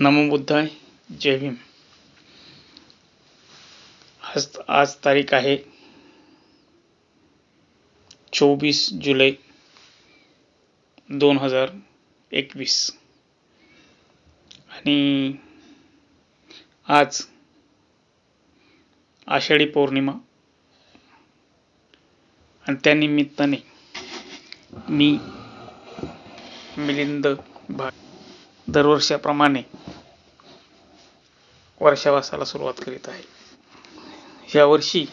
नमो बुद्धाय जय भीम. आज आज तारीख आहे चोवीस जुलै दोन हजार एकवीस. आणि आज आषाढी पौर्णिमा. आणि त्या निमित्ताने मी मिलिंद भा दरवर्षाप्रमाणे वर्षावासाला सुरुवात करीत आहे. यावर्षी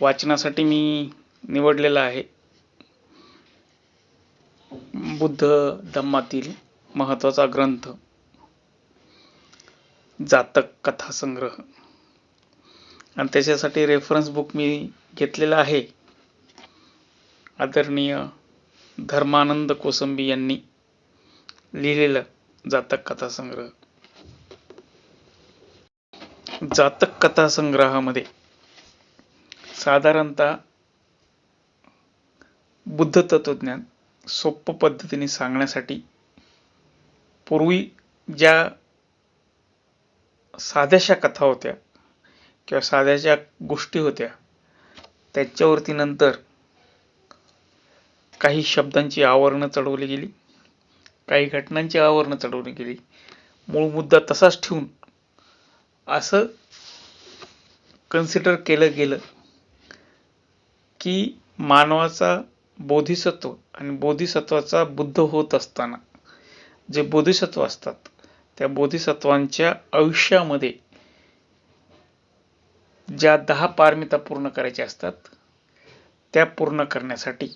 वाचनासाठी मी निवडलेला आहे. बुद्ध धम्मातील महत्त्वाचा ग्रंथ जातक कथा संग्रह. आणि त्याच्यासाठी रेफरन्स बुक मी घेतलेला आहे. आदरणीय धर्मानंद कोसंबी यांनी लिहिलेलं जातक कथा संग्रह जातक कथा संग्रहामध्ये साधारणतः बुद्ध तत्वज्ञान सोप्प पद्धतीने सांगण्यासाठी पूर्वी ज्या साध्याशा कथा होत्या किंवा साध्याच्या गोष्टी होत्या त्याच्यावरती नंतर काही शब्दांची आवरणं चढवली गेली. काही घटनांची आवरणं चढवली गेली मूळ मुद्दा तसाच ठेवून असं कन्सिडर केलं गेलं की मानवाचा बोधिसत्व आणि बोधिसत्वाचा बुद्ध होत असताना जे बोधिसत्व असतात त्या बोधिसत्वांच्या आयुष्यामध्ये ज्या दहा पारमिता पूर्ण करायच्या असतात त्या पूर्ण करण्यासाठी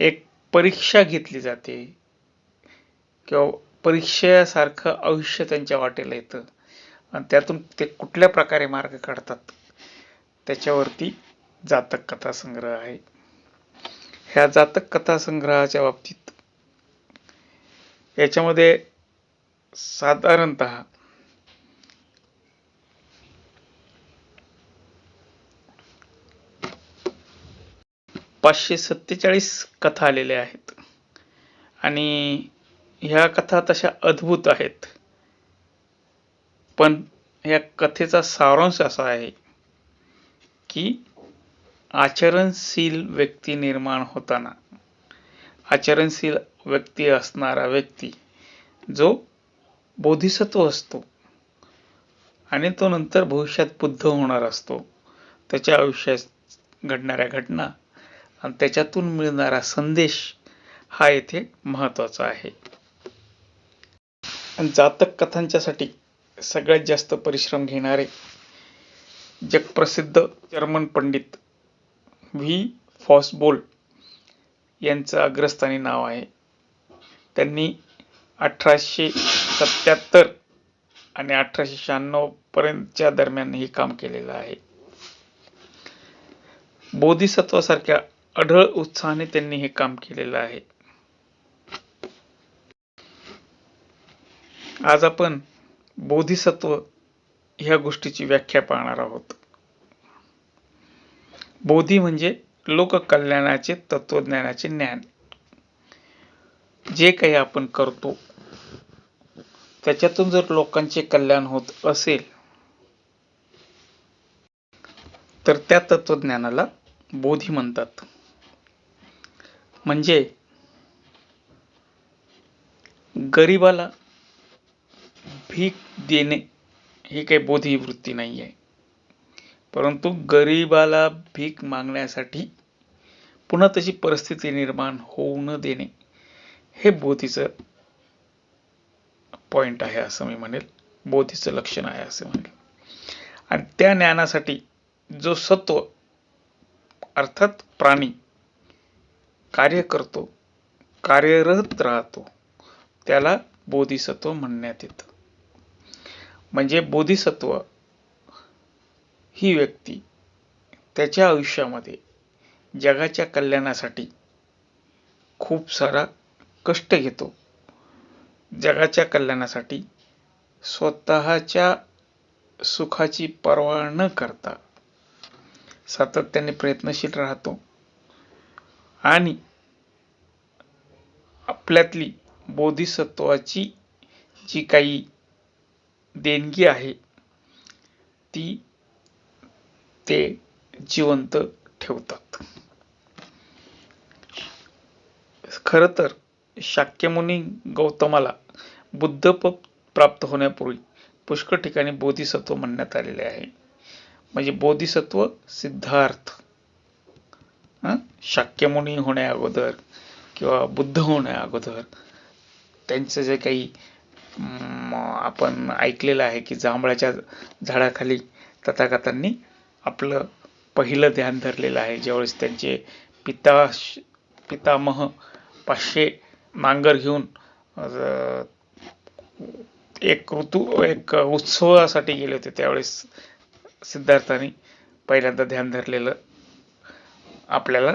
एक परीक्षा घेतली जाते. किंवा परीक्षेसारखं आयुष्य त्यांच्या वाटेला येतं. आणि त्यातून ते कुठल्या प्रकारे मार्ग काढतात त्याच्यावरती जातक कथा संग्रह आहे. ह्या जातक कथा संग्रहाच्या बाबतीत याच्यामध्ये साधारणत पाचशे सत्तेचाळीस कथा आलेल्या आहेत. आणि ह्या कथा तशा अद्भुत आहेत. पण या कथेचा सारांश असा आहे की आचरणशील व्यक्ती निर्माण होताना आचरणशील व्यक्ती असणारा व्यक्ती जो बोधिसत्व असतो आणि तो नंतर भविष्यात बुद्ध होणार असतो त्याच्या आयुष्यात घडणाऱ्या घटना आणि त्याच्यातून मिळणारा संदेश हा येथे महत्त्वाचा आहे. जातक कथांच्यासाठी सगळ्यात जास्त परिश्रम घेणारे जगप्रसिद्ध जर्मन पंडित व्ही. फॉसबोल यांचं अग्रस्थानी नाव आहे. त्यांनी अठराशे सत्याहत्तर आणि अठराशे शहाण्णव पर्यंतच्या दरम्यान हे काम केलेलं आहे. बोधिसत्वासारख्या अढळ उत्साहाने त्यांनी हे काम केलेलं आहे. आज आपण बोधिसत्व ह्या गोष्टीची व्याख्या पाहणार आहोत. बोधी म्हणजे लोककल्याणाचे तत्वज्ञानाचे ज्ञान. जे काही आपण करतो त्याच्यातून जर लोकांचे कल्याण होत असेल तर त्या तत्वज्ञानाला बोधी म्हणतात. म्हणजे गरिबाला भीक देणे ही काही बोधी वृत्ती नाही आहे. परंतु गरिबाला भीक मागण्यासाठी पुन्हा तशी परिस्थिती निर्माण होऊ न देणे हे बोधीचं पॉइंट आहे असं मी म्हणेल. बोधीचं लक्षण आहे असं म्हणेल. आणि त्या ज्ञानासाठी जो सत्व अर्थात प्राणी कार्य करतो कार्यरत राहतो त्याला बोधिसत्व म्हणण्यात येतं. म्हणजे बोधिसत्व ही व्यक्ती त्याच्या आयुष्यामध्ये जगाच्या कल्याणासाठी खूप सारा कष्ट घेतो. जगाच्या कल्याणासाठी स्वतःच्या सुखाची पर्वा न करता सातत्याने प्रयत्नशील राहतो आणि आपल्यातली बोधिसत्वाची जी काही देणगी आहे. ती ते जिवंत ठेवतात. खर तर शाक्यमुनी गौतमाला बुद्ध प्राप्त होण्यापूर्वी पुष्कळ ठिकाणी बोधिसत्व म्हणण्यात आलेले आहे. म्हणजे बोधिसत्व सिद्धार्थ शाक्यमुनी होण्या अगोदर किंवा बुद्ध होण्या अगोदर त्यांचं जे काही आपण ऐकलेलं आहे की जांभळाच्या झाडाखाली तथागतांनी आपलं पहिलं ध्यान धरलेलं आहे. ज्यावेळेस त्यांचे पिता पितामह पाचशे नांगर घेऊन एक ऋतू एक उत्सवासाठी गेले होते त्यावेळेस सिद्धार्थाने पहिल्यांदा ध्यान धरलेलं आपल्याला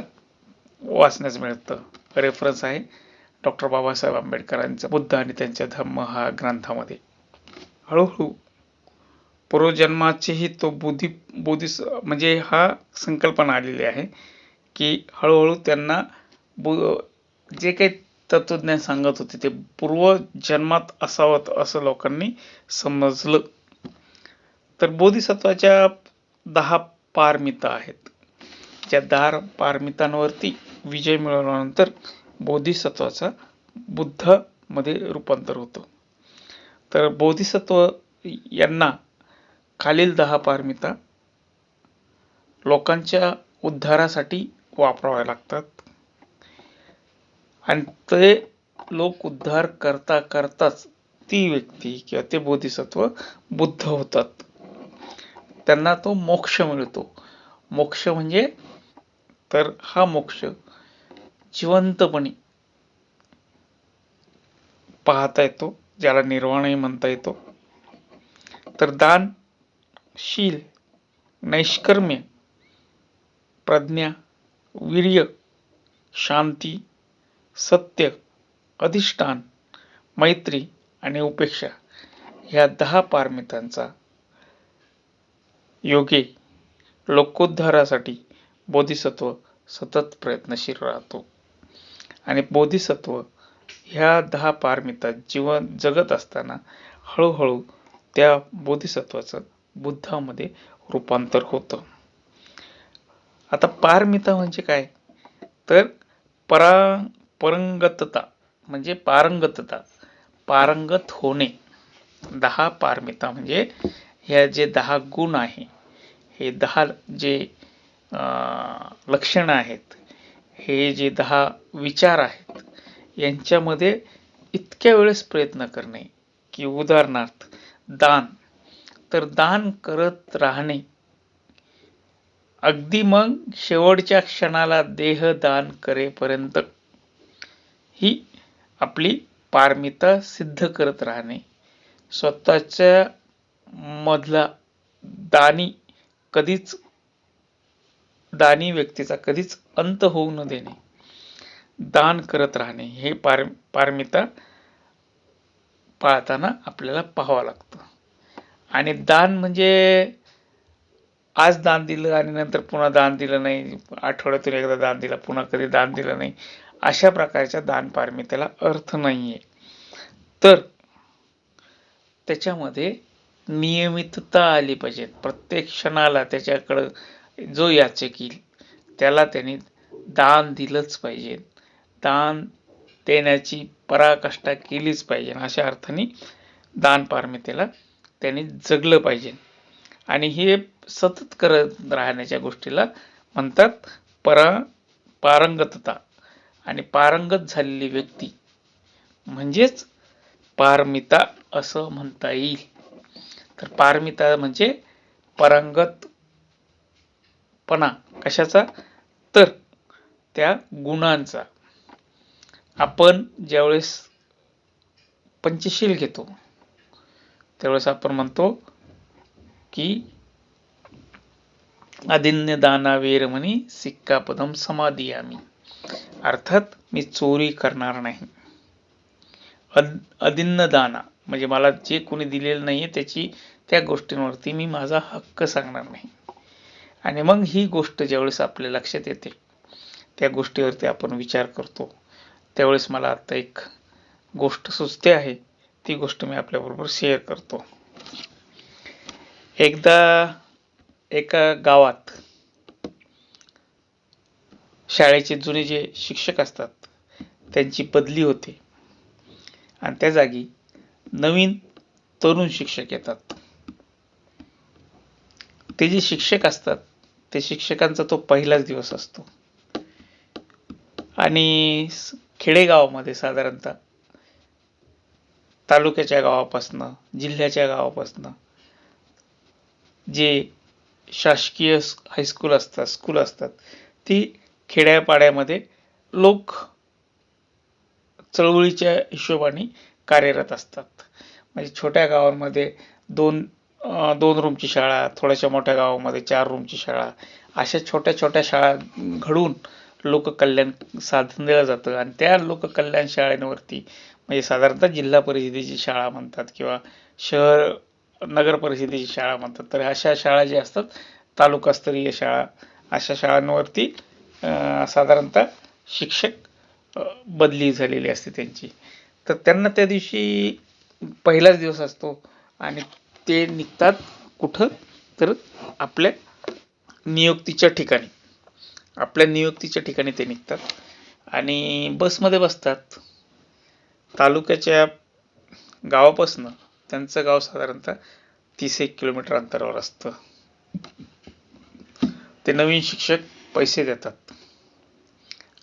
वाचण्यास मिळतं. रेफरन्स आहे. डॉक्टर बाबासाहेब आंबेडकरांचा बुद्ध आणि त्यांच्या धम्म हा ग्रंथामध्ये. हळूहळू पूर्वजन्माचेही तो बुद्धी बोधी म्हणजे हा संकल्पना आलेली आहे की हळूहळू त्यांना जे काही तत्वज्ञान सांगत होते ते पूर्वजन्मात असावं असं लोकांनी समजलं. तर बोधिसत्वाच्या दहा पारमिता आहेत. ज्या दहा पारमितांवरती विजय मिळवल्यानंतर बोधिसत्वाचा बुद्धमध्ये रूपांतर होतं. तर बोधिसत्व यांना खालील दहा पारमिता लोकांच्या उद्धारासाठी वापराव्या लागतात. आणि ते लोक उद्धार करता करताच ती व्यक्ती किंवा ते बोधिसत्व बुद्ध होतात. त्यांना तो मोक्ष मिळतो. मोक्ष म्हणजे तर हा मोक्ष जिवंतपणे पाहता येतो ज्याला निर्वाणही म्हणता येतो. तर दान शील नैष्कर्म्य प्रज्ञा वीर्य शांती सत्य अधिष्ठान मैत्री आणि उपेक्षा ह्या दहा पारमितांचा योगे लोकोद्धारासाठी बोधिसत्व सतत प्रयत्नशील राहतो. आणि बोधिसत्व ह्या दहा पारमिता जीवन जगत असताना हळूहळू त्या बोधिसत्वाचं बुद्धामध्ये रूपांतर होतं. आता पारमिता म्हणजे काय? तर परा परंगतता म्हणजे पारंगतता पारंगत होणे. दहा पारमिता म्हणजे ह्या जे दहा गुण आहे हे दहा जे लक्षणं आहेत हे जे दहा विचार आहेत यांच्यामध्ये इतक्या वेळेस प्रयत्न करणे की उदाहरणार्थ दान. तर दान करत राहणे. अगदी मग शेवटच्या क्षणाला देह दान करेपर्यंत ही आपली पारमिता सिद्ध करत राहणे. स्वतःच्या मधला दानी कधीच दानी व्यक्तीचा कधीच अंत होऊ न देणे. दान करत राहणे हे पार पारमिता पाळताना आपल्याला पाहावं लागतं. आणि दान म्हणजे आज दान दिलं आणि नंतर पुन्हा दान दिलं नाही आठवड्यातून एकदा दान दिलं पुन्हा कधी दान दिलं नाही अशा प्रकारच्या दान पारमितेला अर्थ नाहीये. तर त्याच्यामध्ये नियमितता आली पाहिजे. प्रत्येक क्षणाला त्याच्याकडं जो याचकील त्याला त्याने दान दिलंच पाहिजे. दान देण्याची पराकाष्ठा केलीच पाहिजे. अशा अर्थाने दान पारमितेला त्याने जगलं पाहिजे. आणि हे सतत करत राहण्याच्या गोष्टीला म्हणतात परा पारंगतता. आणि पारंगत झालेली व्यक्ती म्हणजेच पारमिता असं म्हणता येईल. तर पारमिता म्हणजे पणा. कशाचा? तर त्या गुणांचा. आपण ज्यावेळेस पंचशील घेतो त्यावेळेस आपण म्हणतो की अदिन्य दाना वेरमणी सिक्कापदम समाधी आम्ही अर्थात मी चोरी करणार नाही. अदिन्न दाना म्हणजे मला जे कोणी दिलेलं नाहीये त्याची त्या गोष्टींवरती मी माझा हक्क सांगणार नाही. आणि मग ही गोष्ट ज्यावेळेस आपल्या लक्षात येते त्या गोष्टीवरती आपण विचार करतो. त्यावेळेस मला आता एक गोष्ट सुचते आहे ती गोष्ट मी आपल्याबरोबर शेअर करतो. एकदा एका गावात शाळेचे जुने जे शिक्षक असतात त्यांची बदली होते. आणि त्या जागी नवीन तरुण शिक्षक येतात. ते जे शिक्षक असतात ते शिक्षकांचा तो पहिलाच दिवस असतो. आणि खेडेगावामध्ये साधारणतः तालुक्याच्या गावापासनं जिल्ह्याच्या गावापासनं जे शासकीय हायस्कूल असतात स्कूल असतात ती खेड्यापाड्यामध्ये लोक चळवळीच्या हिशोबाने कार्यरत असतात. म्हणजे छोट्या गावांमध्ये दोन दोन रूमची शाळा थोड्याशा मोठ्या गावामध्ये चार रूमची शाळा अशा छोट्या छोट्या शाळा घडवून लोककल्याण साधन दिलं जातं. आणि त्या लोककल्याण शाळेंवरती म्हणजे साधारणतः जिल्हा परिषदेची शाळा म्हणतात किंवा शहर नगर परिषदेची शाळा म्हणतात. तर अशा शाळा ज्या असतात तालुकास्तरीय शाळा अशा शाळांवरती साधारणतः शिक्षक बदली झालेली असते त्यांची. तर त्यांना त्या दिवशी पहिलाच दिवस असतो आणि ते निघतात कुठं? तर आपल्या नियुक्तीच्या ठिकाणी. आपल्या नियुक्तीच्या ठिकाणी ते निघतात. आणि बसमध्ये बसतात. तालुक्याच्या गावापासनं त्यांचं गाव साधारणतः तीस एक किलोमीटर अंतरावर असतं. ते नवीन शिक्षक पैसे देतात.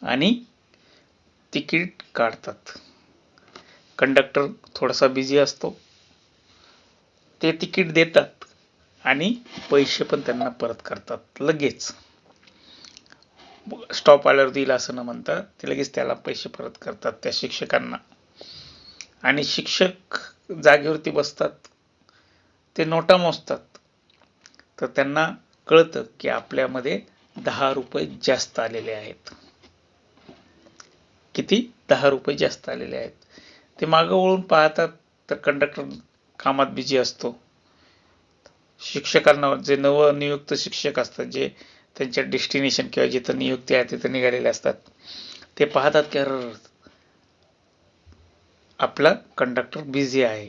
आणि तिकीट काढतात. कंडक्टर थोडासा बिझी असतो. ते तिकीट देतात आणि पैसे पण त्यांना परत करतात लगेच. स्टॉप आल्यावर देईल असं न म्हणता ते लगेच त्याला पैसे परत करतात त्या शिक्षकांना. आणि शिक्षक जागेवरती बसतात ते नोटा मोजतात. तर त्यांना कळतं की आपल्यामध्ये दहा रुपये जास्त आलेले आहेत. किती? दहा रुपये जास्त आलेले आहेत. ते मागं वळून पाहतात तर कंडक्टर कामात बिझी असतो. शिक्षकांना जे नवनियुक्त शिक्षक असतात जे त्यांच्या डेस्टिनेशन किंवा जिथं नियुक्ती आहे तिथं निघालेले असतात ते पाहतात की अर आपला कंडक्टर बिझी आहे.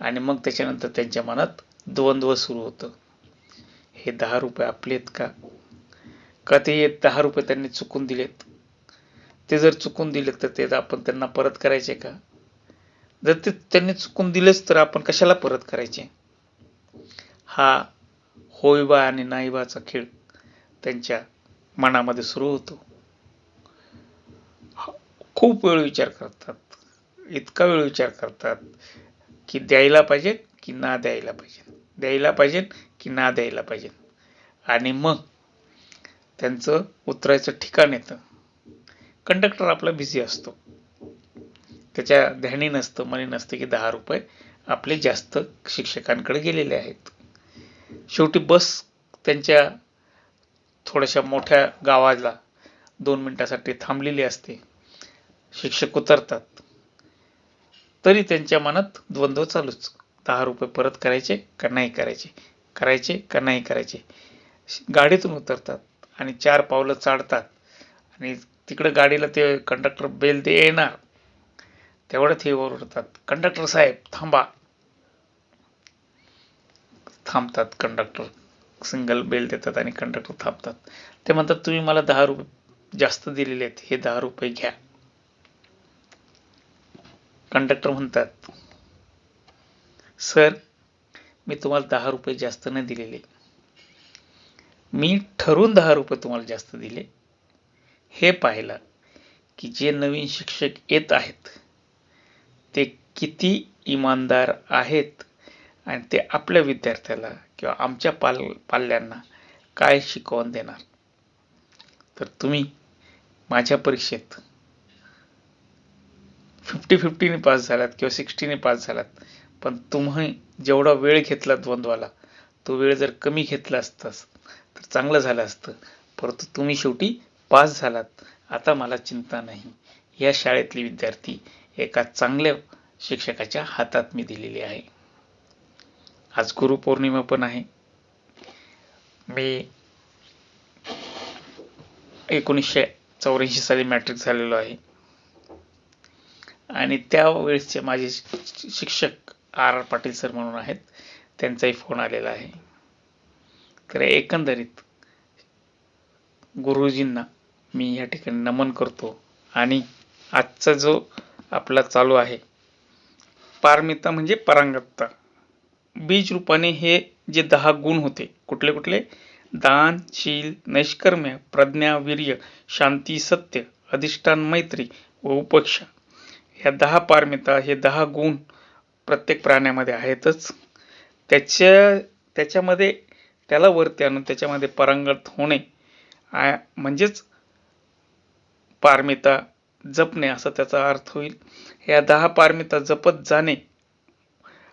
आणि मग त्याच्यानंतर त्यांच्या मनात द्वंद्व सुरू होतं. हे दहा रुपये आपले आहेत का? का ते दहा रुपये त्यांनी चुकून दिलेत? ते जर चुकून दिलेत तर ते आपण त्यांना परत करायचे का? जर ते त्यांनी चुकून दिलेच तर आपण कशाला परत करायचे? हा होईबा आणि नाईबाचा खेळ त्यांच्या मनामध्ये सुरू होतो. खूप वेळ विचार करतात. इतका वेळ विचार करतात की द्यायला पाहिजे की ना द्यायला पाहिजे. द्यायला पाहिजे की ना द्यायला पाहिजे. आणि मग त्यांचं उतरायचं ठिकाण येतं. कंडक्टर आपला बिझी असतो. त्याच्या ध्यानी नसतं मनी नसतं की दहा रुपये आपले जास्त शिक्षकांकडे गेलेले आहेत. शेवटी बस त्यांच्या थोड्याशा मोठ्या गावाला दोन मिनटासाठी थांबलेली असते. शिक्षक उतरतात. तरी त्यांच्या मनात द्वंद्व चालूच. दहा रुपये परत करायचे का नाही करायचे? करायचे का नाही करायचे? गाडीतून उतरतात आणि चार पावलं चाडतात. आणि तिकडं गाडीला ते कंडक्टर बेल ते येणार. तेवढ्यात हे ओरडतात कंडक्टर साहेब थांबा. थांबतात कंडक्टर सिंगल बेल देतात आणि कंडक्टर थांबतात. ते म्हणतात तुम्ही मला दहा रुपये जास्त दिलेले आहेत. हे दहा रुपये घ्या. कंडक्टर म्हणतात सर मी तुम्हाला दहा रुपये जास्त नाही दिलेले. मी ठरून दहा रुपये तुम्हाला जास्त दिले. हे पाहिलं की जे नवीन शिक्षक येत आहेत ते किती इमानदार आहेत आणि ते आपल्या विद्यार्थ्याला किंवा आमच्या पाल पाल्यांना काय शिकवण देणार? तर तुम्ही माझ्या परीक्षेत फिफ्टी फिफ्टीने पास झालात किंवा सिक्स्टीने पास झालात पण तुम्ही जेवढा वेळ घेतला द्वंद्वाला तो वेळ जर कमी घेतला असतास तर चांगलं झालं असतं. परंतु तुम्ही शेवटी पास झालात. आता मला चिंता नाही. या शाळेतले विद्यार्थी एका चांगल्या शिक्षकाच्या हातात मी दिलेली आहे. आज गुरुपौर्णिमा पण आहे. मी एकोणीसशे चौऱ्याऐंशी साली मॅट्रिक झालेलो आहे. आणि त्यावेळेसचे माझे शिक्षक आर आर पाटील सर म्हणून आहेत त्यांचाही फोन आलेला आहे. तर एकंदरीत गुरुजींना मी या ठिकाणी नमन करतो. आणि आजचा जो आपला चालू आहे. पारमिता म्हणजे परांगतता बीज रूपाने हे जे दहा गुण होते कुठले कुठले? दान शील नैष्कर्म्य प्रज्ञा वीर्य शांती सत्य अधिष्ठान मैत्री व उपेक्षा. ह्या दहा पारमिता हे दहा गुण प्रत्येक प्राण्यामध्ये आहेतच. त्याच्या त्याच्यामध्ये त्याला वरती आणून त्याच्यामध्ये पारंगत होणे आ- म्हणजेच पारमिता जपणे असा त्याचा अर्थ होईल. ह्या दहा पारमिता जपत जाणे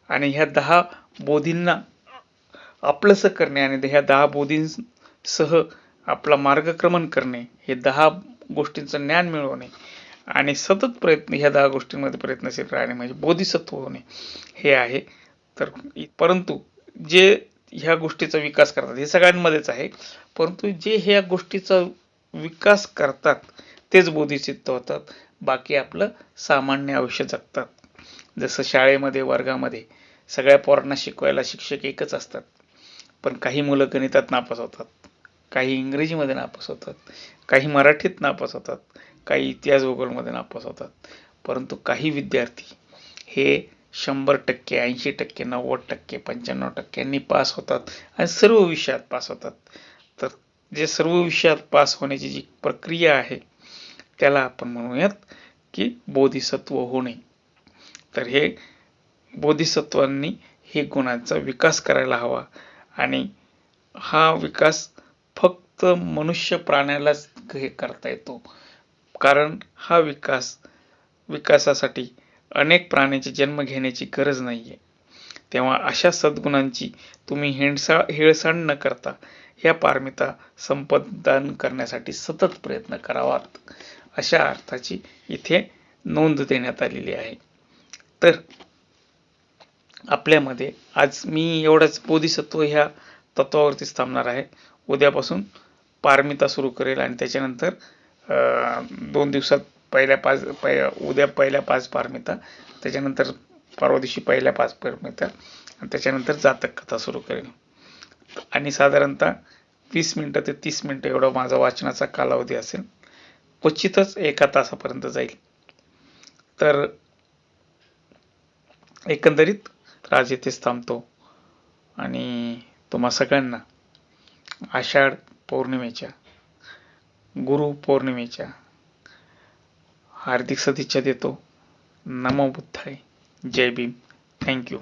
आणि ह्या दहा बोधींना आपलंसं करणे आणि ह्या दहा बोधींसह आपला मार्गक्रमण करणे हे दहा गोष्टींचं ज्ञान मिळवणे आणि सतत प्रयत्न ह्या दहा गोष्टींमध्ये प्रयत्नशील राहणे म्हणजे बोधिसत्व होणे हे आहे. तर परंतु जे ह्या गोष्टीचा विकास करतात हे सगळ्यांमध्येच आहे. परंतु जे ह्या गोष्टीचा विकास करतात तेच बोधिचित्त होतात. बाकी आपलं सामान्य आयुष्य जगतात. जसं शाळेमध्ये वर्गामध्ये सगळ्या पोरांना शिकवायला शिक्षक एकच असतात. पण काही मुलं गणितात नापास होतात. काही इंग्रजीमध्ये नापास होतात. काही मराठीत नापास होतात. काही इतिहास भूगोलमध्ये नापास होतात. परंतु काही विद्यार्थी हे शंभर टक्के ऐंशी टक्के नव्वद टक्के पंच्याण्णव टक्क्यांनी पास होतात आणि सर्व विषयात पास होतात. तर जे सर्व विषयात पास होण्याची जी प्रक्रिया आहे त्याला आपण म्हणूयात की बोधिसत्व होणे. तर हे बोधिसत्वांनी हे गुणांचा विकास करायला हवा आणि हा विकास फक्त मनुष्य प्राण्यालाच हे करता येतो. कारण हा विकास विकासासाठी अनेक प्राण्याचे जन्म घेण्याची गरज नाही आहे तेव्हा अशा सद्गुणांची तुम्ही हेळसा हेळसाण न करता ह्या पारमिता संपदान करण्यासाठी सतत प्रयत्न करावात. अशा अर्थाची इथे नोंद देण्यात आलेली आहे. तर आपल्यामध्ये आज मी एवढंच बोधिसत्व ह्या तत्वावरतीच थांबणार आहे. उद्यापासून पारमिता सुरू करेल आणि त्याच्यानंतर दोन दिवसात पहिल्या पाच पै उद्या पहिल्या पाच पारमिता त्याच्यानंतर परवा दिवशी पहिल्या पाच पारमिता आणि त्याच्यानंतर जातक कथा सुरू करेल. आणि साधारणतः वीस मिनटं ते तीस मिनटं एवढा माझा वाचनाचा कालावधी असेल. क्वचितच एका तासापर्यंत जाईल. तर एकंदरीत आज येथेच थांबतो. आणि तुम्हा सगळ्यांना आषाढ पौर्णिमेच्या गुरु पौर्णिमेच्या हार्दिक सदिच्छा देतो. नमो बुद्धाय. जय भीम. थँक्यू